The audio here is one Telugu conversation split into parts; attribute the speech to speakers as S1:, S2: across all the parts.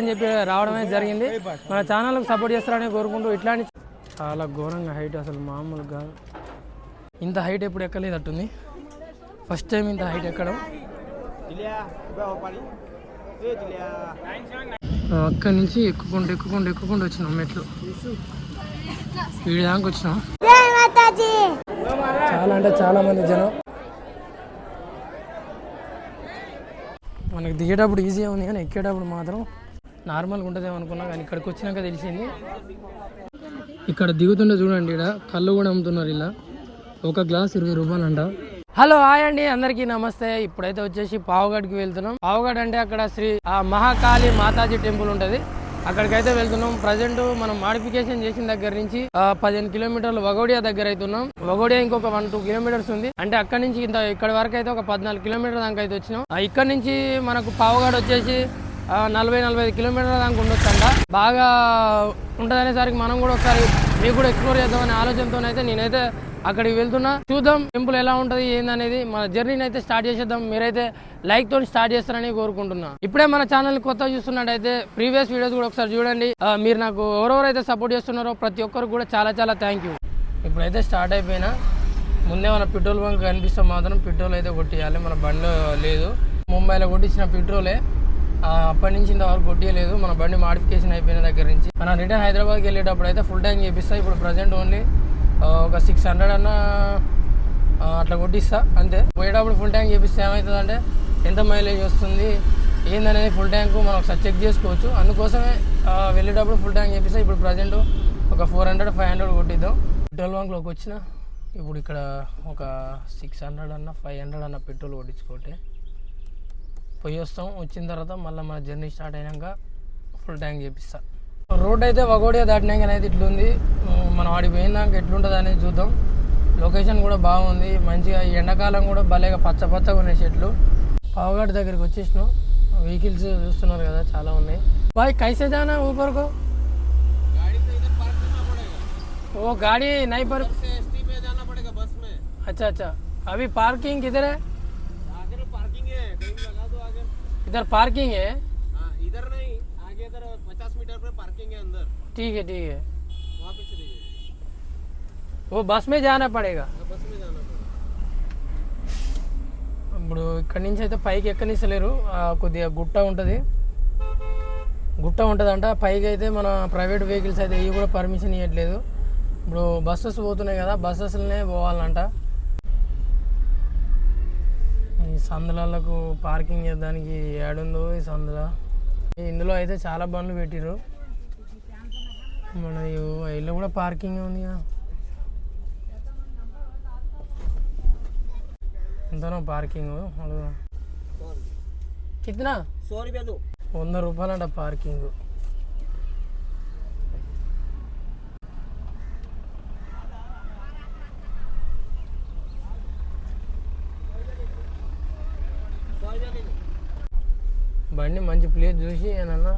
S1: అని చెప్పి రావడమే జరిగింది. మన ఛానల్కి సపోర్ట్ చేస్తారని కోరుకుంటూ ఇట్లాంటి చాలా ఘోరంగా హైట్ అసలు మామూలుగా ఇంత హైట్ ఎప్పుడు ఎక్కలేదట్టుంది. ఫస్ట్ టైం ఇంత హైట్ ఎక్కడం. అక్కడి నుంచి ఎక్కుకుంటూ ఎక్కుకుంటూ ఎక్కుకుంటూ వచ్చినాం మెట్లు. వీడి దాకా వచ్చినాం. చాలా అంటే చాలా మంది జనం. మనకి దిగేటప్పుడు ఈజీగా ఉంది కానీ ఎక్కేటప్పుడు మాత్రం నార్మల్గా ఉంటుందేమో అనుకున్నా కానీ ఇక్కడికి వచ్చినాక తెలిసింది. ఇక్కడ దిగుతుండే చూడండి ఇక్కడ కళ్ళు కూడా అమ్ముతున్నారు ఇలా. ఒక గ్లాస్ ఇరవై రూపాయలు అంట హలో హాయ్ అండి అందరికీ నమస్తే. ఇప్పుడైతే వచ్చేసి పావుగడ్కి వెళ్తున్నాం. పావుగడ్ అంటే అక్కడ శ్రీ ఆ మహాకాళి మాతాజీ టెంపుల్ ఉంటుంది. అక్కడికైతే వెళ్తున్నాం. ప్రజెంట్ మనం మాడిఫికేషన్ చేసిన దగ్గర నుంచి పదిహేను కిలోమీటర్లు వగోడియా దగ్గర అవుతున్నాం వగోడియా ఇంకొక వన్ టూ కిలోమీటర్స్ ఉంది. అంటే అక్కడ నుంచి ఇంత ఇక్కడ వరకు అయితే ఒక పద్నాలుగు కిలోమీటర్ దాకా అయితే వచ్చినాం. ఇక్కడ నుంచి మనకు పావుగడ్ వచ్చేసి నలభై నలభై ఐదు కిలోమీటర్ల దాకా ఉండొచ్చంట. బాగా ఉంటుందనేసరికి మనం కూడా ఒకసారి మీకు కూడా ఎక్స్ప్లోర్ చేద్దామనే ఆలోచనతో అయితే నేనైతే అక్కడికి వెళ్తున్నా. చూద్దాం టెంపుల్ ఎలా ఉంటుంది ఏందనేది. మన జర్నీని అయితే స్టార్ట్ చేసేద్దాం. మీరైతే లైక్ తోని స్టార్ట్ చేస్తారని కోరుకుంటున్నా. ఇప్పుడే మన ఛానల్ కొత్త చూస్తున్నట్టయితే ప్రీవియస్ వీడియోస్ కూడా ఒకసారి చూడండి. మీరు నాకు ఎవరెవరైతే సపోర్ట్ చేస్తున్నారో ప్రతి ఒక్కరు కూడా చాలా చాలా థ్యాంక్ యూ ఇప్పుడైతే స్టార్ట్ అయిపోయినా ముందే మన పెట్రోల్ బంక్ కనిపిస్తే మాత్రం పెట్రోల్ అయితే కొట్టియాలి. మన బండిలో లేదు. ముంబైలో కొట్టించిన పెట్రోలే అప్పటి నుంచి ఇంతవరకు కొట్టియలేదు మన బండి మాడిఫికేషన్ అయిపోయిన దగ్గర నుంచి. మనం రిటర్న్ హైదరాబాద్కి వెళ్ళేటప్పుడు అయితే ఫుల్ ట్యాంక్ చేపిస్తా. ఇప్పుడు ప్రజెంట్ ఓన్లీ ఒక సిక్స్ హండ్రెడ్ అన్న అట్లా కొట్టిస్తా. అంతే. పోయేటప్పుడు ఫుల్ ట్యాంక్ చేపిస్తే ఏమవుతుందంటే ఎంత మైలేజ్ వస్తుంది ఏందనేది ఫుల్ ట్యాంక్ మనం ఒకసారి చెక్ చేసుకోవచ్చు. అందుకోసమే వెళ్ళేటప్పుడు ఫుల్ ట్యాంక్ చేపిస్తే. ఇప్పుడు ప్రజెంట్ ఒక ఫోర్ హండ్రెడ్ ఫైవ్ హండ్రెడ్ కొట్టిద్దాం. పెట్రోల్ బంక్లోకి వచ్చిన ఇప్పుడు ఇక్కడ ఒక సిక్స్ హండ్రెడ్ అన్న ఫైవ్ హండ్రెడ్ అన్న పెట్రోల్ కొట్టించుకుంటే పోయి వస్తాం వచ్చిన తర్వాత మళ్ళీ మన జర్నీ స్టార్ట్ అయినాక ఫుల్ ట్యాంక్ చేపిస్తా రోడ్ అయితే వగోడియా దాటినాక అనేది ఇట్లుంది ఉమ్, మనం ఆడికి పోయినాక ఎట్లుంటుంది అనేది చూద్దాం లొకేషన్ కూడా బాగుంది మంచిగా ఈ ఎండాకాలం కూడా భలేగా పచ్చ పచ్చగా ఉన్నాయి చెట్లు పావుగాడి దగ్గరికి వచ్చేసినాం వెహికల్స్ చూస్తున్నారు కదా చాలా ఉన్నాయి బాయ్ కైసే జానా ऊपर को वो गाड़ी नहीं पर
S2: एसटी में जाना पड़ेगा बस में
S1: अच्छा अच्छा अभी पार्किंग किधर है इधर पार्किंग है
S2: हाँ इधर नहीं आगे इधर पचास मीटर पे पार्किंग है अंदर
S1: ठीक है ठीक है
S2: वहाँ पे चले जाइए
S1: वो बस में जाना पड़ेगा
S2: हाँ, बस में जाना पड़ेगा
S1: ఇప్పుడు ఇక్కడి నుంచి అయితే పైకి ఎక్కనిస్తలేరు ఆ, కొద్దిగా గుట్ట ఉంటుంది గుట్ట ఉంటుందంట పైకి అయితే మన ప్రైవేట్ వెహికల్స్ అయితే ఇవి కూడా పర్మిషన్ ఇవ్వట్లేదు ఇప్పుడు బస్సెస్ పోతున్నాయి కదా బస్సెస్లనే పోవాలంట ఈ సందులకు పార్కింగ్ చేయడానికి ఏడుందో ఈ సందుల. ఇందులో అయితే చాలా బండ్లు పెట్టిరు మన ఇల్లు కూడా పార్కింగ్ ఉంది ఎంతనో పార్కింగ్. కిतना వంద రూపాయలంట పార్కింగ్. మంచి ప్లేస్ చూసి ఏమన్నా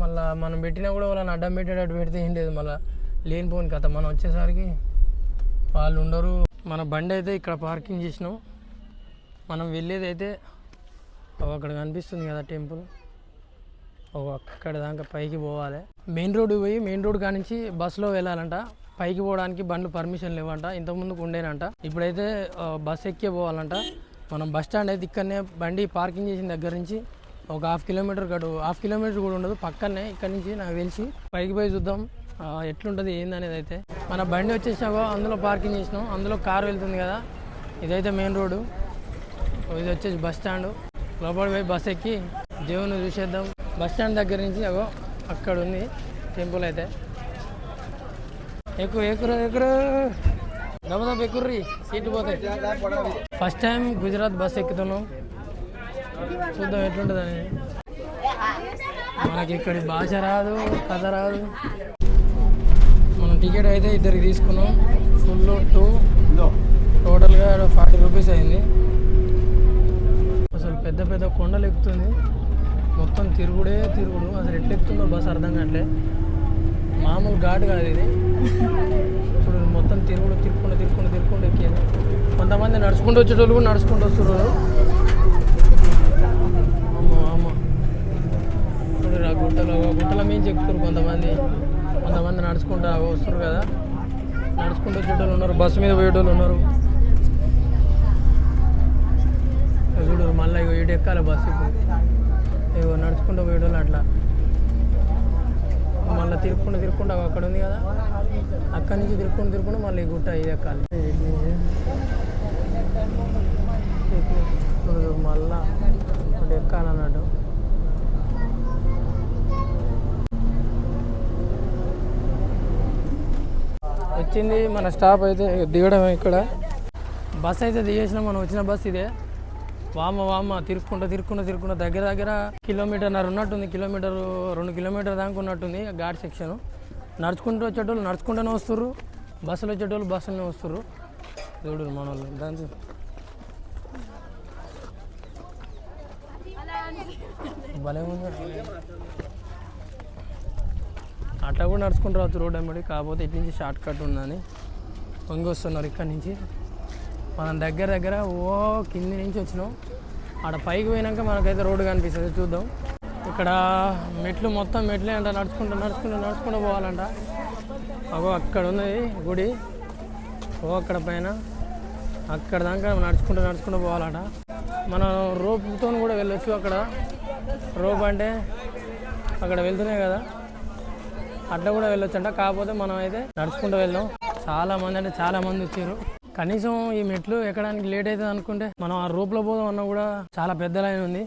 S1: మళ్ళీ మనం పెట్టినా కూడా వాళ్ళని అడ్డం పెట్టేటట్టు పెడితే ఏం లేదు మళ్ళీ లేనిపోని కథ. మనం వచ్చేసరికి వాళ్ళు ఉండరు. మన బండి అయితే ఇక్కడ పార్కింగ్ చేసినాం. మనం వెళ్ళేది అయితే అక్కడ కనిపిస్తుంది కదా టెంపుల్. అక్కడ దాకా పైకి పోవాలి. మెయిన్ రోడ్ పోయి మెయిన్ రోడ్ కానించి బస్సులో వెళ్ళాలంట. పైకి పోవడానికి బండ్లు పర్మిషన్ లేవంట. ఇంతకుముందుకు ఉండేనంట. ఇప్పుడైతే బస్ ఎక్కే పోవాలంట. మనం బస్ స్టాండ్ అయితే ఇక్కడనే బండి పార్కింగ్ చేసిన దగ్గర నుంచి ఒక హాఫ్ కిలోమీటర్ గడు హాఫ్ కిలోమీటర్ కూడా ఉండదు. పక్కనే ఇక్కడ నుంచి నాకు తెలిసి పైకి పోయి చూద్దాం ఎట్లుంటుంది ఏందనేది అయితే. మన బండి వచ్చేసాక అందులో పార్కింగ్ చేసినాం. అందులో కారు వెళ్తుంది కదా ఇదైతే మెయిన్ రోడ్డు. ఇది వచ్చేసి బస్ స్టాండ్. లోపల పోయి బస్ ఎక్కి దేవుని చూసేద్దాం. బస్ స్టాండ్ దగ్గర నుంచి అగో అక్కడ ఉంది టెంపుల్ అయితే. ఎక్కువ ఎక్కురు ఎక్కురు దమదం ఎక్కుర్రి సీట్ పోతాయి ఫస్ట్ టైం గుజరాత్ బస్ ఎక్కుతున్నాం. చూద్దాం ఎట్లుంటుందని. మనకి ఇక్కడి భాష రాదు కథ రాదు. మనం టికెట్ అయితే ఇద్దరికి తీసుకున్నాం. ఫుల్ టూ టోటల్గా ఫార్టీ రూపీస్ అయింది. అసలు పెద్ద పెద్ద కొండలు ఎక్కుతుంది మొత్తం తిరుగుడే తిరుగుడు. అసలు ఎట్లా ఎక్కుతుందో అర్థం కావట్లే. మామూలు ఘాటు కాదు ఇది. మొత్తం తిరుగుడు తిరుక్కుండా తిరుక్కుండా తిరుక్కుండా ఎక్కేది. కొంతమంది నడుచుకుంటూ వచ్చేటోళ్ళు కూడా నడుచుకుంటూ వస్తున్నారు. అమ్మో అమ్మ. గుట్టలు గుట్టల మీద ఎక్కుతారు కొంతమంది. కొంతమంది నడుచుకుంటా వస్తారు కదా. నడుచుకుంటూ వచ్చేటోళ్ళు ఉన్నారు బస్సు మీద పోయేటోళ్ళు ఉన్నారు. చూడు మళ్ళీ ఇగో ఇటు ఎక్కాలి బస్సు ఇప్పుడు. ఇగో నడుచుకుంటూ పోయేటోళ్ళు అట్లా. మళ్ళీ తిరుక్కుండా తిరుక్కుండా అక్కడ ఉంది కదా. అక్కడి నుంచి తిరుక్కుండా తిరుక్కుండా మళ్ళీ గుట్ట ఇది ఎక్కాలి మళ్ళా ఎక్కాలన్నట్టు. వచ్చింది మన స్టాప్ అయితే దిగడం ఇక్కడ. బస్ అయితే దిగేసిన మనం వచ్చిన బస్ ఇదే. వామ వామ తిరుక్కుంటా తిరుక్కుంటా తిరుక్కుంటా దగ్గర దగ్గర కిలోమీటర్న్నర ఉన్నట్టుంది కిలోమీటర్ రెండు కిలోమీటర్ దాకా ఉన్నట్టుంది ఘాట్ సెక్షన్ నడుచుకుంటూ వచ్చేటోళ్ళు నడుచుకుంటూనే వస్తుర్రు బస్సులు వచ్చేటోళ్ళు బస్సులోనే వస్తుర్రు. చూడు మన వాళ్ళు దాని భలే ఉంది. అట్లా కూడా నడుచుకుంటూ రావచ్చు రోడ్ అమ్మడి కాకపోతే ఇటు నుంచి షార్ట్ కట్ ఉందని. వంగి వస్తున్నారు ఇక్కడి నుంచి. మనం దగ్గర దగ్గర ఓ కింది నుంచి వచ్చినాం. ఆడ పైకి పోయినాక మనకైతే రోడ్డు కనిపిస్తుంది చూద్దాం. ఇక్కడ మెట్లు మొత్తం మెట్లే అంట నడుచుకుంటూ నడుచుకుంటూ నడుచుకుంటూ పోవాలంట. అగో అక్కడ ఉన్నది గుడి. ఓ అక్కడ పైన. అక్కడ దాకా నడుచుకుంటూ నడుచుకుంటూ పోవాలంట. మనం రోప్తో కూడా వెళ్ళొచ్చు అక్కడ. రోప్ అంటే అక్కడ వెళ్తున్నాయి కదా. అట్లా కూడా వెళ్ళొచ్చంట. కాకపోతే మనం అయితే నడుచుకుంటూ వెళ్ళాం చాలా మంది అంటే చాలా మంది వచ్చారు. కనీసం ఈ మెట్లు ఎక్కడానికి లేట్ అవుతుంది అనుకుంటే మనం ఆ రూపులో పోదాం అన్న కూడా చాలా పెద్ద లైన్ ఉంది.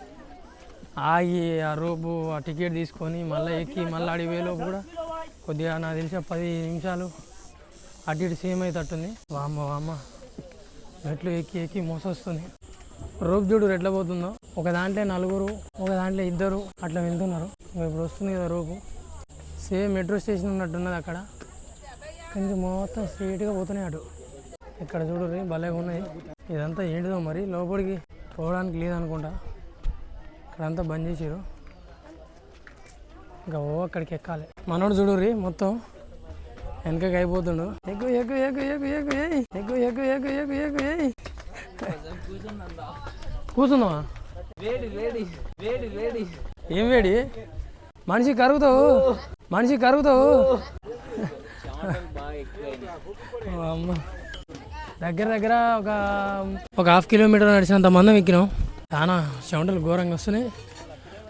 S1: ఆగి ఆ రోపు ఆ టికెట్ తీసుకొని మళ్ళీ ఎక్కి మళ్ళీ అడివేలో కూడా కొద్దిగా నాకు తెలిసిన పది నిమిషాలు అటు ఇటు సేమ్ అవుతట్టుంది వామ్మ వామ్మ. మెట్లు ఎక్కి ఎక్కి మోసొస్తుంది. రోప్ చూడు ఎట్లా పోతుందో. ఒక దాంట్లో నలుగురు ఒక దాంట్లో ఇద్దరు అట్లా వెళ్తున్నారు. ఇప్పుడు వస్తుంది కదా రోపు సేమ్ మెట్రో స్టేషన్ ఉన్నట్టున్నది అక్కడ. కొంచెం మొత్తం స్ట్రీట్గా పోతున్నాయి అటు. ఇక్కడ చూడరు భలేగా ఉన్నాయి. ఇదంతా ఏంటిదో మరి? లోపలికి పోవడానికి లేదనుకుంటా. ఇక్కడంతా బంద్ చేసారు ఇంకా ఓ అక్కడికి ఎక్కాలి. మనోడు చూడుర్రి మొత్తం వెనకకి అయిపోతుండు. ఎక్కువ ఎక్కువ ఎక్కువ ఎక్కువ ఎక్కువ ఏయ్. ఎక్కువ ఎక్కువ ఎక్కువ ఎక్కువ ఎక్కువ ఏయ్. కూర్చుందామా
S2: వేడి వేడి వేడి వేడి.
S1: ఏం వేడి? మనిషి కరుగుతావు. మనిషి కరుగుతావు. అమ్మ. దగ్గర దగ్గర ఒక ఒక హాఫ్ కిలోమీటర్ నడిచినంత మందం ఎక్కినాం. చాలా చెమటలు ఘోరంగా వస్తున్నాయి.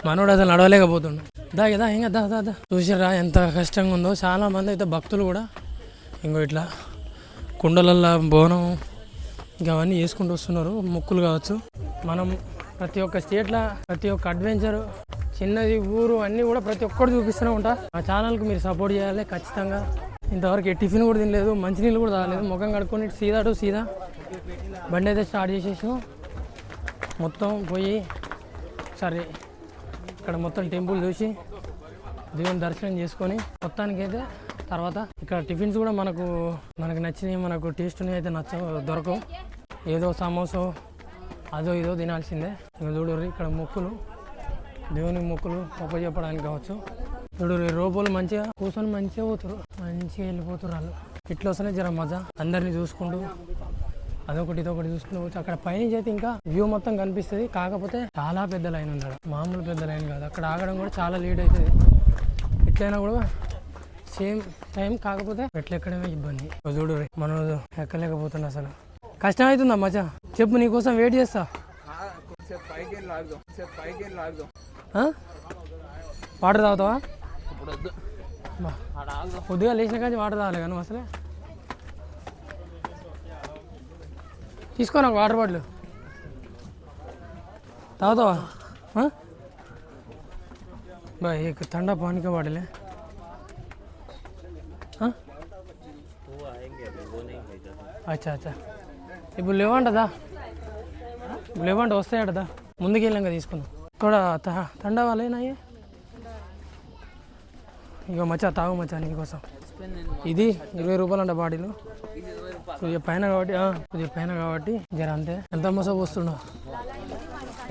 S1: మనోడు అసలు నడవలేకపోతుండు. దా కదా ఇంకా దా దా దా. చూసారా ఎంత కష్టంగా ఉందో. చాలా మంది అయితే భక్తులు కూడా. ఇంకో ఇట్లా కుండలల్లో బోనం ఇంకా అవన్నీ వేసుకుంటూ వస్తున్నారు. మొక్కులు కావచ్చు. మనం ప్రతి ఒక్క స్టేట్లో ప్రతి ఒక్క అడ్వెంచర్ చిన్నది ఊరు అన్నీ కూడా ప్రతి ఒక్కటి చూపిస్తూనే ఉంటా. మా ఛానల్కి మీరు సపోర్ట్ చేయాలి ఖచ్చితంగా. ఇంతవరకు టిఫిన్ కూడా తినలేదు మంచినీళ్ళు కూడా తాగలేదు. ముఖం కడుక్కొని సీదాడు సీదా టు సీదా బండి అయితే స్టార్ట్ చేసేసాం మొత్తం పోయి సరే ఇక్కడ మొత్తం టెంపుల్ చూసి దేవుని దర్శనం చేసుకొని మొత్తానికైతే తర్వాత ఇక్కడ టిఫిన్స్ కూడా మనకు మనకు నచ్చినవి మనకు టేస్ట్ అయితే నచ్చ దొరకవు. ఏదో సమోసో అదో ఇదో తినాల్సిందే. ఇంకా చూడరు ఇక్కడ మొక్కులు దేవుని మొక్కులు గొప్ప చెప్పడానికి కావచ్చు. చూడరు రోబోలు మంచిగా కూర్చొని మంచిగా పోతారు మంచిగా వెళ్ళిపోతారు వాళ్ళు. ఇట్లా వస్తేనే జర మజా. అందరినీ చూసుకుంటూ అదొకటి ఇదొకటి చూసుకుంటూ పోవచ్చు అక్కడ పైనుంచి అయితే ఇంకా వ్యూ మొత్తం కనిపిస్తుంది. కాకపోతే చాలా పెద్ద లైన్ అక్కడ మామూలు పెద్ద లైన్ కాదు. అక్కడ ఆగడం కూడా చాలా లేట్ అవుతుంది ఎట్లయినా కూడా సేమ్ టైం కాకపోతే మెట్లు ఎక్కడమే ఇబ్బంది. చూడు రే, మనం ఎక్కలేకపోతున్నా అసలు. కష్టం అవుతుందా మచ్చా చెప్పు నీకోసం వెయిట్ చేస్తా? వాటర్ తాగుతావా?
S2: ఇప్పుడు
S1: లేచిన కానీ వాటర్ రాలే కానీ అసలే. తీసుకోనా వాటర్ బాటిల్. తాగుతావా? బాయ్ తండ పానిక బాటిలే అచ్చా అచ్చా. ఇప్పుడు లేవంటదా లేవంట వస్తాయటదా ముందుకెళ్ళాక తీసుకుందాం. ఇక్కడ తండా వాళ్ళేనాయే ఇగో మచ్చా తాగు మచ్చా నీకోసం. ఇది ఇరవై రూపాయలు అంట బాడీలు కొద్దిగా పైన కాబట్టి కొద్దిగా పైన కాబట్టి జర అంతే. ఎంత మోస పోస్తున్నావు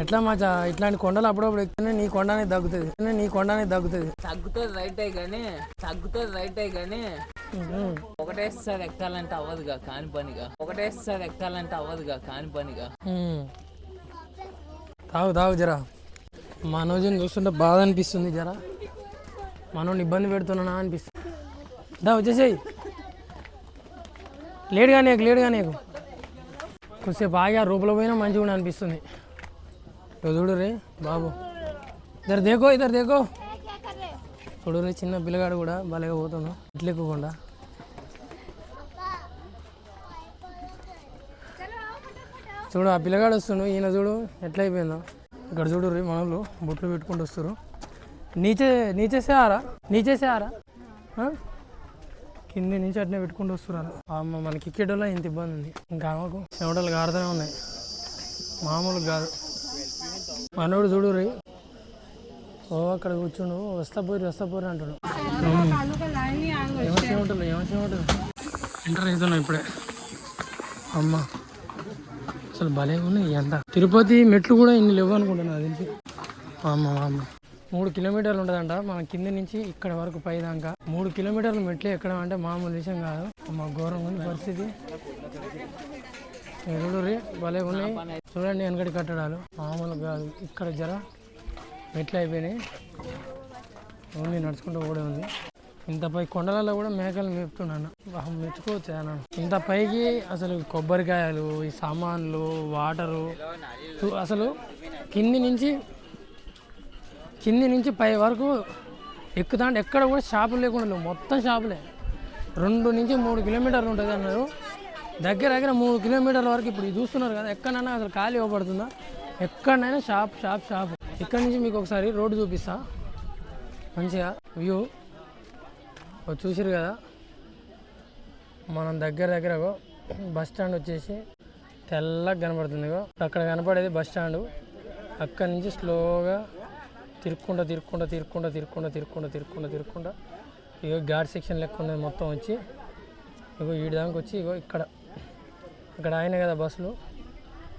S1: ఎట్లా మచ్చా ఇట్లాంటి కొండలు అప్పుడప్పుడు ఎక్కితే నీ కొండనే తగ్గుతుంది. నీ కొండనే తగ్గుతుంది.
S2: తగ్గుతుంది రైటే కానీ తగ్గుతుంది రైటే కానీ
S1: ఉహుం.
S2: ఒకటేసారి ఎక్కాలంటే అవ్వదుగా కాని పనిగా. ఒకటేసారి ఎక్కాలంటే అవ్వదుగా కాని పనిగా.
S1: తాగు తాగు జరా. మనోజుని చూస్తుంటే బాధ అనిపిస్తుంది జరా. మనోని ఇబ్బంది పెడుతున్నానా అనిపిస్తుంది. దా వచ్చేసేయి. లేడుగా నీకు లేడుగా నీకు. కొద్దిసేపు ఆగి ఆ రూపంలో పోయినా మంచిగా కూడా అనిపిస్తుంది. చూడు రే బాబు. ఇద్దరు దేకో ఇద్దరు దేకో. చూడు రే చిన్న పిల్లగాడు కూడా భలేగా పోతున్నాడు ఇట్లు ఎక్కువకుండా. చూడు ఆ పిల్లగాడు వస్తుండు ఈయన చూడు ఎట్లయిపోయిందో ఇక్కడ చూడు రే మనలు బొట్లు పెట్టుకుంటూ వస్తారు నీచే నీచేసే ఆరా? నీచేసే ఆరా? కింద కింది నుంచి అట్నే పెట్టుకుంటూ వస్తున్నారు అమ్మ మనకి క్రికెట్లో ఇంత ఇబ్బంది ఉంది. ఇంకా ఆమెకు చెమటలు గారుతూనే ఉన్నాయి. మామూలు కాదు. మనోడు చూడు రే. ఓ అక్కడ కూర్చుండు. వస్తా పోయి వస్తా పోరు అంటాడు. ఏమో ఉంటుంది ఏమో ఉంటుంది ఎంటర్ అవుతున్నాం ఇప్పుడే. అమ్మ అసలు భలే ఉన్నాయి ఎంత. తిరుపతి మెట్లు కూడా ఇన్ని లేవు అనుకుంటున్నా అది అమ్మ అమ్మ. మూడు కిలోమీటర్లు ఉండదంట మన కింద నుంచి ఇక్కడ వరకు పైదాకా. మూడు కిలోమీటర్లు మెట్లు ఎక్కడం అంటే మామూలు విషయం కాదు. మా ఘోరంగా ఉంది పరిస్థితి. ఎరుడు భలే ఉన్నాయి. చూడండి వెనకటి కట్టడాలు. మామూలు కాదు. ఇక్కడ జర మెట్లు అయిపోయినాయి. ఓన్లీ నడుచుకుంటూ కూడా ఉంది. ఇంత పై కొండలలో కూడా మేకలు మేపుతున్నాను. మెచ్చుకోవచ్చు అన్నాను ఇంత పైకి అసలు కొబ్బరికాయలు ఈ సామాన్లు వాటరు. అసలు కింది నుంచి కింది నుంచి పై వరకు ఎక్కుతాంటే ఎక్కడ కూడా షాపులు లేకుండా లేవు. మొత్తం షాపులే. రెండు నుంచి మూడు కిలోమీటర్లు ఉంటుంది అన్నారు. దగ్గర దగ్గర మూడు కిలోమీటర్ల వరకు ఇప్పుడు చూస్తున్నారు కదా ఎక్కడైనా అసలు ఖాళీ ఇవ్వబడుతుందా? ఎక్కడైనా షాప్ షాప్ షాప్. ఇక్కడ నుంచి మీకు ఒకసారి రోడ్డు చూపిస్తా. మంచిగా వ్యూ. ఓ చూసిరు కదా? మనం దగ్గర దగ్గర బస్ స్టాండ్ వచ్చేసి తెల్లగా కనబడుతుంది అక్కడ కనపడేది బస్ స్టాండ్. అక్కడి నుంచి స్లోగా తిరుక్కుండా తిరుక్కుండా తిరుక్కుండా తిరుక్కుండా తిరుక్కుండా తిరుక్కుండా తిరుక్కుండా. ఇగో ఘాట్ సెక్షన్ లెక్క ఉన్నది మొత్తం వచ్చి. ఇగో ఈ దానికి వచ్చి ఇగో ఇక్కడ. ఇక్కడ ఆయన కదా బస్సులు.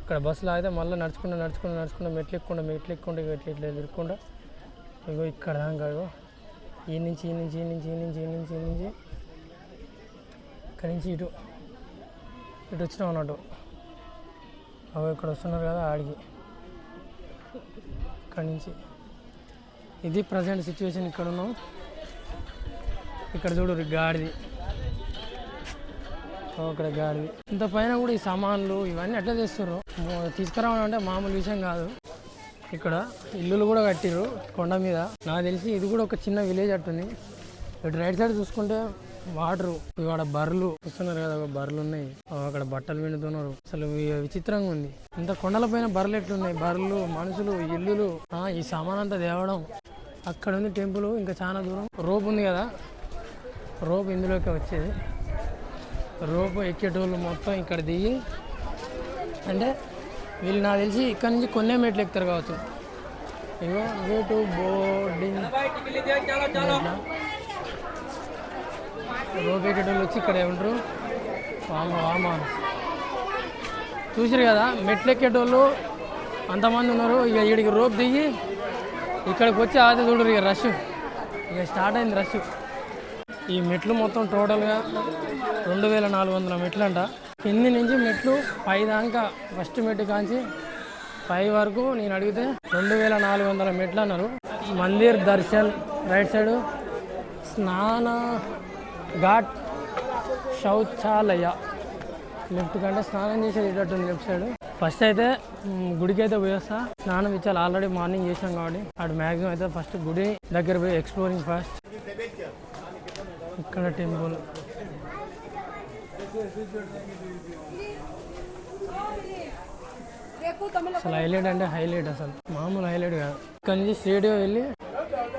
S1: ఇక్కడ బస్సులు ఆగితే మళ్ళీ నడుచుకుంటూ నడుచుకుంటూ నడుచుకుంటూ మెట్లు ఎక్కుండా మెట్లు ఎక్కుండా ఇగో ఇట్లా తిరుక్కుండా ఇగో ఇక్కడ దాకా ఇగో. ఈ నుంచి ఈ నుంచి ఈ నుంచి ఈ నుంచి ఈ నుంచి ఈ నుంచి. ఇక్కడి నుంచి ఇటు. ఇటు వచ్చినాం అన్నట్టు. అవి ఇక్కడ వస్తున్నారు కదా ఆడికి. ఇక్కడి నుంచి. ఇది ప్రజెంట్ సిచ్యువేషన్ ఇక్కడ ఉన్నాం. ఇక్కడ చూడు గాడిది. అక్కడ ఇక్కడ గాడిది. ఇంత పైన కూడా ఈ సామాన్లు ఇవన్నీ ఎట్లా తెస్తున్నారు తీసుకురావడం అంటే మామూలు విషయం కాదు. ఇక్కడ ఇల్లులు కూడా కట్టిర్రు కొండ మీద. నాకు తెలిసి ఇది కూడా ఒక చిన్న విలేజ్ అట్టుంది. ఇటు రైట్ సైడ్ చూసుకుంటే వాటర్ ఇవాడ బర్రెలు చూస్తున్నారు కదా బర్రెలు ఉన్నాయి. అక్కడ బట్టలు పిండుతున్నారు అసలు విచిత్రంగా ఉంది. ఇంత కొండల పైన బర్రెలు ఎట్లున్నాయి? బర్రెలు మనుషులు ఇల్లులు ఆ, ఈ సామాన్ అంతా తేవడం. అక్కడ ఉంది టెంపుల్ ఇంకా చాలా దూరం. రోప్ ఉంది కదా. రోప్ ఇందులోకి వచ్చేది. రోప్ ఎక్కేటోళ్ళు మొత్తం ఇక్కడ దిగి అంటే వీళ్ళు నాకు తెలిసి ఇక్కడ నుంచి కొన్నే మెట్లు ఎక్కుతారు కావచ్చు. ఇగో వే టు బోర్డింగ్ రోప్ ఎక్కేటోళ్ళు వచ్చి ఇక్కడ ఉంటారు వామ వామ చూసారు కదా మెట్లు ఎక్కేటోళ్ళు అంతమంది ఉన్నారు. ఇక ఈడికి రోప్ దిగి ఇక్కడికి వచ్చి ఆది చూడరు ఇక రష్. ఇక స్టార్ట్ అయింది రష్. ఈ మెట్లు మొత్తం టోటల్గా రెండు వేల నాలుగు వందల మెట్లు అంట కింది నుంచి మెట్లు పై దాకా ఫస్ట్ మెట్టు కాంచి పై వరకు నేను అడిగితే రెండు వేల నాలుగు వందల మెట్లు అన్నారు. మందిర్ దర్శన్ రైట్ సైడ్. స్నాన ఘాట్ శౌచాలయ. లెఫ్ట్ కంటే స్నానం చేసేటట్టు ఉంది లెఫ్ట్ సైడ్. ఫస్ట్ అయితే గుడికి అయితే పోయేస్తా స్నానం ఇచ్చాలి ఆల్రెడీ మార్నింగ్ చేసాం కాబట్టి. అటు మ్యాక్సిమం అయితే ఫస్ట్ గుడి దగ్గర పోయి ఎక్స్ప్లోరింగ్ ఫస్ట్. ఇక్కడ టెంపుల్. అసలు హైలైట్ అంటే హైలైట్ అసలు. మామూలు హైలైట్ కాదు. ఇక్కడ నుంచి స్ట్రేట్గా వెళ్ళి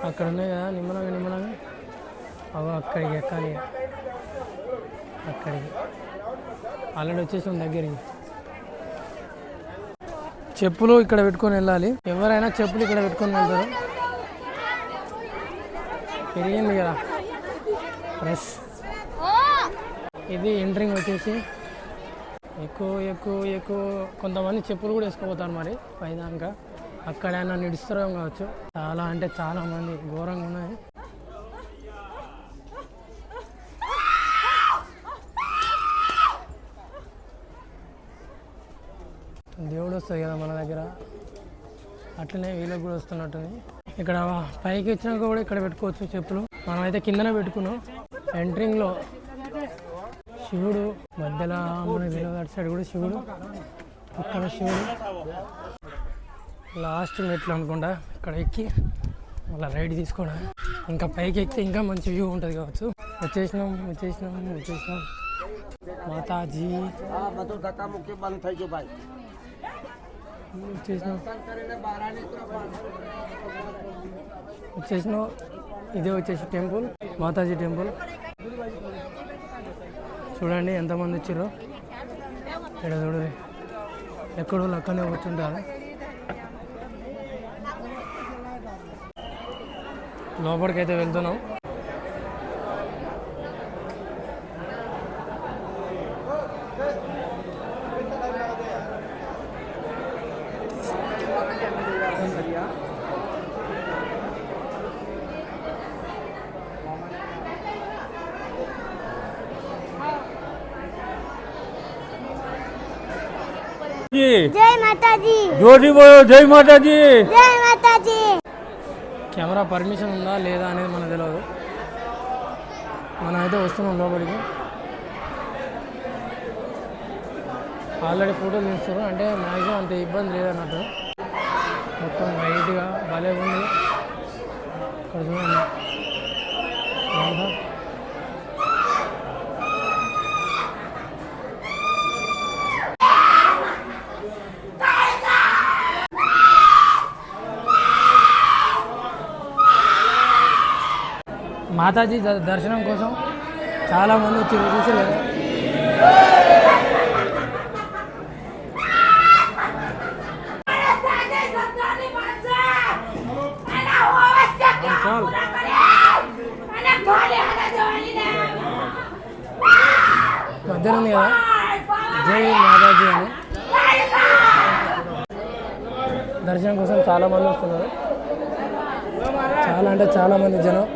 S1: అక్కడ ఉన్నాయి కదా నిమ్మలంగా నిమ్మలంగా. అవి అక్కడికి ఎక్కాలి. అక్కడికి. ఆల్రెడీ వచ్చేసాం దగ్గరికి. చెప్పులు ఇక్కడ పెట్టుకొని వెళ్ళాలి. ఎవరైనా చెప్పులు ఇక్కడ పెట్టుకొని వెళ్తారు. పెరిగింది కదా. ప్రెస్ ఇది ఎంట్రింగ్ వచ్చేసి ఎక్కువ ఎక్కువ ఎక్కువ. కొంతమంది చెప్పులు కూడా వేసుకోపోతారు మరి. పైదాకా. అక్కడైనా నిడుస్తారో కావచ్చు. చాలా అంటే చాలా మంది ఘోరంగా ఉన్నాయి దేవుడు వస్తుంది కదా మన దగ్గర అట్లనే వీళ్ళకి కూడా వస్తున్నట్టుంది ఇక్కడ పైకి వచ్చినాక కూడా ఇక్కడ పెట్టుకోవచ్చు చెప్పులు మనమైతే కిందనే పెట్టుకున్నాం ఎంట్రింగ్లో శివుడు మధ్యలో మనకి తెలియదు అటు సైడ్ కూడా శివుడు ఇక్కడ శివుడు లాస్ట్ మెట్లు అనుకుంటా ఇక్కడ ఎక్కి మళ్ళీ రైడ్ తీసుకోవడం ఇంకా పైకి ఎక్కితే ఇంకా మంచి వ్యూ ఉంటుంది కావచ్చు వచ్చేసినాం వచ్చేసినాం వచ్చేసినాం మాతాజీ
S3: હા બધું ધક્કા મુક્કી બંધ થઈ ગયું ભાઈ
S1: వచ్చేసిన ఇదే వచ్చేసి టెంపుల్ మాతాజీ టెంపుల్. చూడండి ఎంతమంది వచ్చారో ఇక్కడ చూడరు ఎక్కడో అక్కడనే కూర్చుంటారు. లోపలికి అయితే వెళ్తున్నాం.
S4: જય માતાજી
S5: જોરથી બોલો જય માતાજી
S4: જય માતાજી
S1: కెమెరా పర్మిషన్ ఉందా లేదా అనేది మనకు తెలియదు మనం అయితే వస్తున్నాం లోపలికి ఆల్రెడీ ఫోటోలు తీస్తారు అంటే మ్యాక్సిమం అంత ఇబ్బంది లేదన్నట్టు మొత్తం వైట్గా భలే ఉంది. ఇక్కడ చూడండి. మాతాజీ దర్శనం కోసం చాలామంది వచ్చి చూసారు కదా చాలు మధ్యలో ఉంది కదా జై మాతాజీ అని చాలా మంది వస్తున్నారు. చాలా అంటే చాలామంది జనం.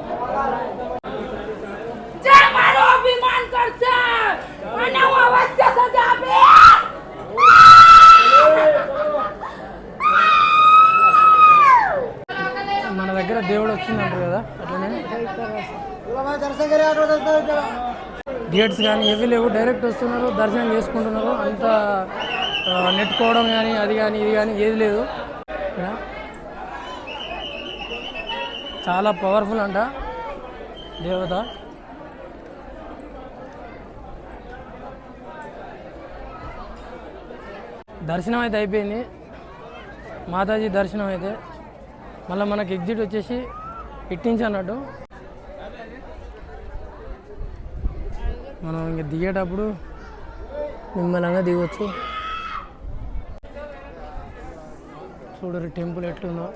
S1: మన దగ్గర దేవుడు వచ్చిందంట కదా అట్లనే? గేట్స్ కానీ ఏవి లేవు డైరెక్ట్ వస్తున్నారు దర్శనం చేసుకుంటున్నారు అంత నెట్టుకోవడం కానీ అది కానీ ఇది కానీ ఏది లేదు. చాలా పవర్ఫుల్ అంట. దేవత. దర్శనం అయితే అయిపోయింది. మాతాజీ దర్శనం అయితే. మళ్ళీ మనకి ఎగ్జిట్ వచ్చేసి ఇట్టించి అన్నట్టు. మనం ఇంక దిగేటప్పుడు నిమ్మలంగా దిగవచ్చు చూడరు టెంపుల్ ఎట్లుందో.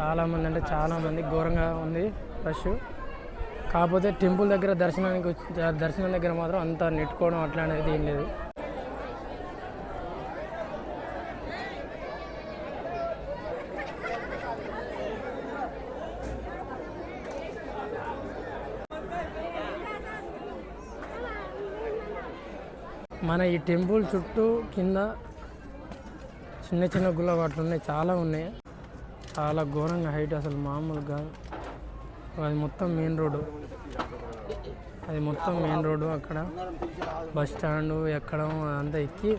S1: చాలామంది అంటే చాలామంది ఘోరంగా ఉంది రష్. కాకపోతే టెంపుల్ దగ్గర దర్శనానికి వచ్చి దర్శనం దగ్గర మాత్రం అంత నెట్టుకోవడం అట్లా అనేది ఏం లేదు. మన ఈ టెంపుల్ చుట్టూ కింద చిన్న చిన్న గుల్లబాట్లు ఉన్నాయి చాలా ఉన్నాయి. చాలా ఘోరంగా హైట్ అసలు మామూలుగా. అది మొత్తం మెయిన్ రోడ్డు. అది మొత్తం మెయిన్ రోడ్డు అక్కడ. బస్ స్టాండ్ ఎక్కడం అంతా ఎక్కి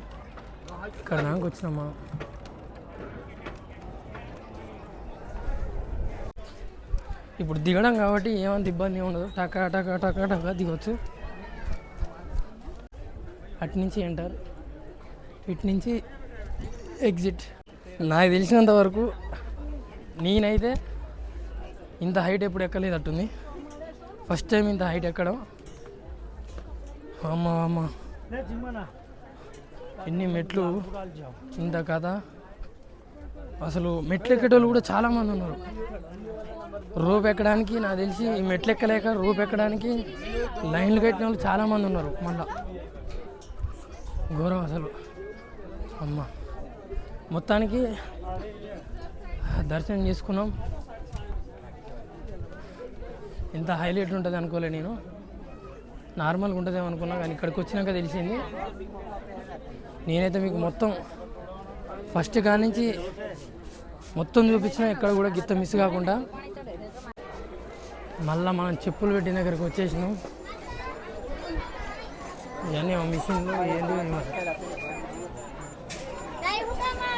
S1: ఇక్కడ దాకా వచ్చినామా ఇప్పుడు దిగడం కాబట్టి ఏమంత ఇబ్బంది ఉండదు. టకా టకా టకా టకా దిగొచ్చు. అటు నుంచి ఎంటర్. ఇటు నుంచి ఎగ్జిట్. నాకు తెలిసినంత వరకు నేనైతే ఇంత హైట్ ఎప్పుడు ఎక్కలేదు అట్టుంది ఫస్ట్ టైం ఇంత హైట్ ఎక్కడం. అమ్మ అమ్మ. ఎన్ని మెట్లు. ఇంత కథ. అసలు మెట్లు ఎక్కేటోళ్ళు కూడా చాలా మంది ఉన్నారు. రూప్ ఎక్కడానికి నాకు తెలిసి ఈ మెట్లు ఎక్కలేక రూప్ ఎక్కడానికి లైన్లు కట్టిన వాళ్ళు చాలామంది ఉన్నారు మళ్ళా. ఘోరం అసలు. అమ్మ. మొత్తానికి దర్శనం చేసుకున్నాం. ఇంత హైలైట్ ఉంటుంది అనుకోలే నేను. నార్మల్గా ఉంటుందేమో అనుకున్నా కానీ ఇక్కడికి వచ్చినాక తెలిసింది. నేనైతే మీకు మొత్తం ఫస్ట్ కాడి నుంచి మొత్తం చూపించిన ఎక్కడ కూడా గిత్త మిస్ కాకుండా మళ్ళీ మనం చెప్పులు పెట్టిన దగ్గరికి వచ్చేసినాం. ఇవన్నీ మిషన్లు ఏంటి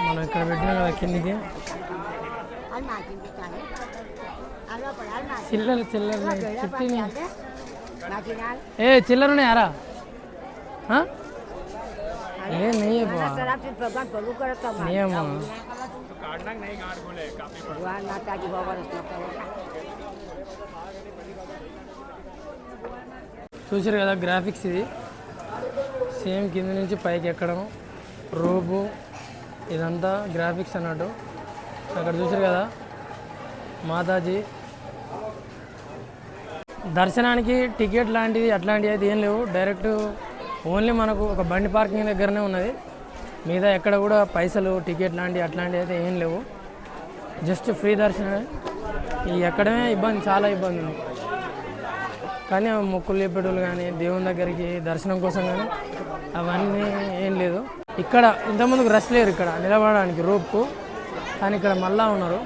S1: మనం ఇక్కడ పెట్టిన కదా కిందికి. చిల్లర చిల్లర ఏ చిల్లర ఉన్నాయారా? ఏ నెయ్యి నెయ్యమ్మా. చూసారు కదా గ్రాఫిక్స్ ఇది. సేమ్ కింద నుంచి పైకి ఎక్కడం. రోబు ఇదంతా గ్రాఫిక్స్ అన్నట్టు. అక్కడ చూసారు కదా? మాతాజీ. దర్శనానికి టికెట్ లాంటిది అట్లాంటివి అయితే ఏం లేవు. డైరెక్ట్ ఓన్లీ మనకు ఒక బండి పార్కింగ్ దగ్గరనే ఉన్నది. మీద ఎక్కడ కూడా పైసలు టికెట్ లాంటివి అట్లాంటివి అయితే ఏం లేవు. జస్ట్ ఫ్రీ దర్శనమే. ఈ ఎక్కడమే ఇబ్బంది చాలా ఇబ్బంది ఉంది. కానీ మొక్కులు చెప్పేటోళ్ళు కానీ దేవుని దగ్గరికి దర్శనం కోసం కానీ అవన్నీ ఏం లేదు. ఇక్కడ ఇంతకుముందుకు రష్ లేరు ఇక్కడ నిలబడడానికి రూప్కు. కానీ ఇక్కడ మళ్ళా ఉన్నారు.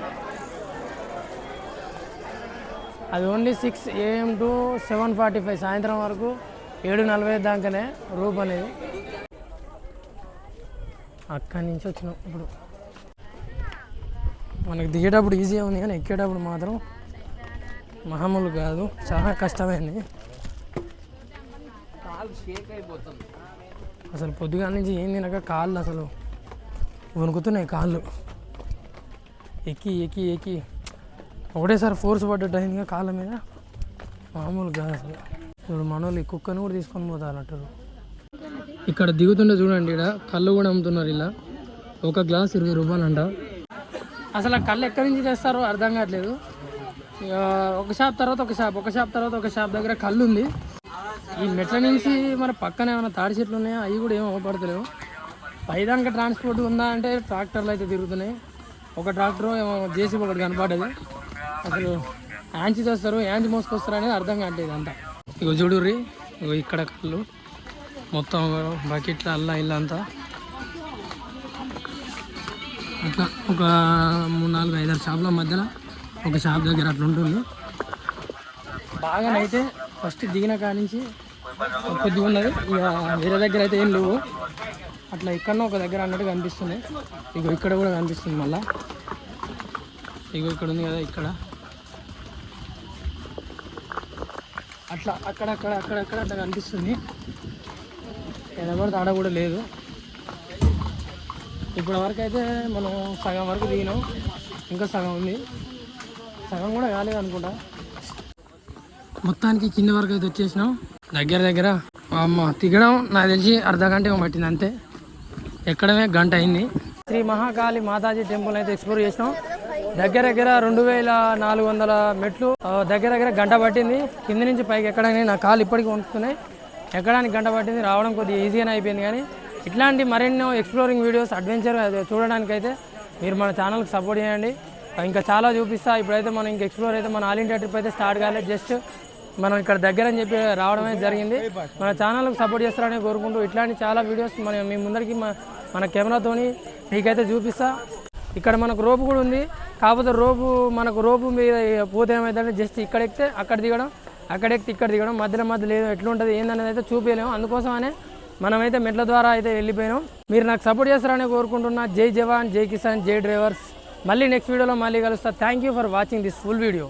S1: అది only six A M to seven forty five సాయంత్రం వరకు ఏడు నలభై దాకానే రూప్ అనేది. అక్కడి నుంచి వచ్చినాం ఇప్పుడు. మనకి దిగేటప్పుడు ఈజీగా ఉంది కానీ ఎక్కేటప్పుడు మాత్రం మామూలు కాదు చాలా కష్టమైంది. అసలు పొద్దుగాల నుంచి ఏం తినక కాళ్ళు అసలు వణుకుతున్నాయి కాళ్ళు. ఎక్కి ఎక్కి ఎక్కి. ఒకటేసారి ఫోర్స్ పడ్డట్టు అయింది కాళ్ళ మీద. మామూలు కాదు అసలు. ఇప్పుడు మనోళ్ళు ఈ కుక్కను కూడా తీసుకొని పోతారు అంటారు ఇక్కడ దిగుతుండే చూడండి ఇక్కడ కళ్ళు కూడా అమ్ముతున్నారు ఇలా. ఒక గ్లాస్ ఇరవై రూపాయలు అంట అసలు ఆ కళ్ళు ఎక్కడి నుంచి తెస్తారో అర్థం కావట్లేదు. ఇక ఒక షాప్ తర్వాత ఒక షాప్ ఒక షాప్ తర్వాత ఒక షాప్ దగ్గర కళ్ళు ఉంది. ఈ మెట్ల నుంచి మన పక్కన ఏమైనా తాడి చెట్లు ఉన్నాయా? అవి కూడా ఏమి అవపడతలేవు పైదానికి ట్రాన్స్పోర్ట్ ఉందా అంటే ట్రాక్టర్లు అయితే తిరుగుతున్నాయి. ఒక ట్రాక్టర్ ఏమో జేసీబీ ఒకటి కనపడేది అసలు యాంచి చేస్తారు యాంచి మోసుకొస్తారు అనేది అర్థం కావట్లేదు అంతా ఇగో చూడుర్రి ఇగో ఇక్కడ కళ్ళు. మొత్తం బకెట్ల అల్లా ఇల్లంతా. అంతా అట్లా ఒక మూడు నాలుగు ఐదారు షాపుల మధ్యలో ఒక షాప్ దగ్గర అట్లా ఉంటుంది బాగానైతే ఫస్ట్ దిగిన కాడ నుంచి కొద్దిగా ఉన్నది. ఇక వేరే దగ్గర అయితే ఏం లేవు. అట్లా ఎక్కడో ఒక దగ్గర అన్నట్టు కనిపిస్తుంది. ఇగో ఇక్కడ కూడా కనిపిస్తుంది మళ్ళా. ఇగో ఇక్కడ ఉంది కదా ఇక్కడ. అట్లా అక్కడక్కడ అక్కడక్కడ అట్లా కనిపిస్తుంది. ఎడబడితే ఆడ కూడా లేదు. ఇప్పటి వరకు అయితే మనం సగం వరకు దిగినాం ఇంకా సగం ఉంది. సగం కూడా కాలేదు అనుకుంటా. మొత్తానికి కింద వరకు అయితే వచ్చేసినాం. దగ్గర దగ్గర. అమ్మ తిగడం నాకు తెలిసి అర్ధ గంట పట్టింది అంతే. ఎక్కడమే గంట అయింది. శ్రీ మహాకాళి మాతాజీ టెంపుల్ అయితే ఎక్స్ప్లోర్ చేసినాం. దగ్గర దగ్గర రెండు వేల నాలుగు వందల మెట్లు దగ్గర దగ్గర గంట పట్టింది. కింద నుంచి పైకి ఎక్కడానికి నా కాలు ఇప్పటికీ వణుకుతున్నాయి. ఎక్కడానికి గంట పట్టింది రావడం కొద్దిగా ఈజీగానే అయిపోయింది కానీ ఇట్లాంటి మరెన్నో ఎక్స్ప్లోరింగ్ వీడియోస్ అడ్వెంచర్ చూడడానికైతే మీరు మన ఛానల్కి సపోర్ట్ చేయండి. ఇంకా చాలా చూపిస్తా. ఇప్పుడైతే మనం ఇంకా ఎక్స్ప్లోర్ అయితే మన ఆల్ ఇండియా ట్రిప్ అయితే స్టార్ట్ కాలేదు. జస్ట్ మనం ఇక్కడ దగ్గర అని చెప్పి రావడమే జరిగింది. మన ఛానల్కి సపోర్ట్ చేస్తారని కోరుకుంటూ ఇట్లాంటి చాలా వీడియోస్ మనం మీ ముందరికి మన కెమెరాతోని మీకైతే చూపిస్తా. ఇక్కడ మనకు రోపు కూడా ఉంది. కాకపోతే రోపు మనకు రోపు మీద పోతే ఏమవుతుందంటే జస్ట్ ఇక్కడ ఎక్కితే అక్కడ దిగడం అక్కడ ఎక్కితే ఇక్కడ దిగడం మధ్యలో మధ్యలో ఏదో ఎట్లుంటుంది ఏందనేది అయితే చూపించలేము అందుకోసమనే మనమైతే మెట్ల ద్వారా అయితే వెళ్ళిపోయినాం. మీరు నాకు సపోర్ట్ చేస్తారని కోరుకుంటున్నా. జై జవాన్ జై కిసాన్ జై డ్రైవర్స్. మళ్ళీ నెక్స్ట్ వీడియోలో మళ్ళీ కలుస్తా. Thank you for watching this full video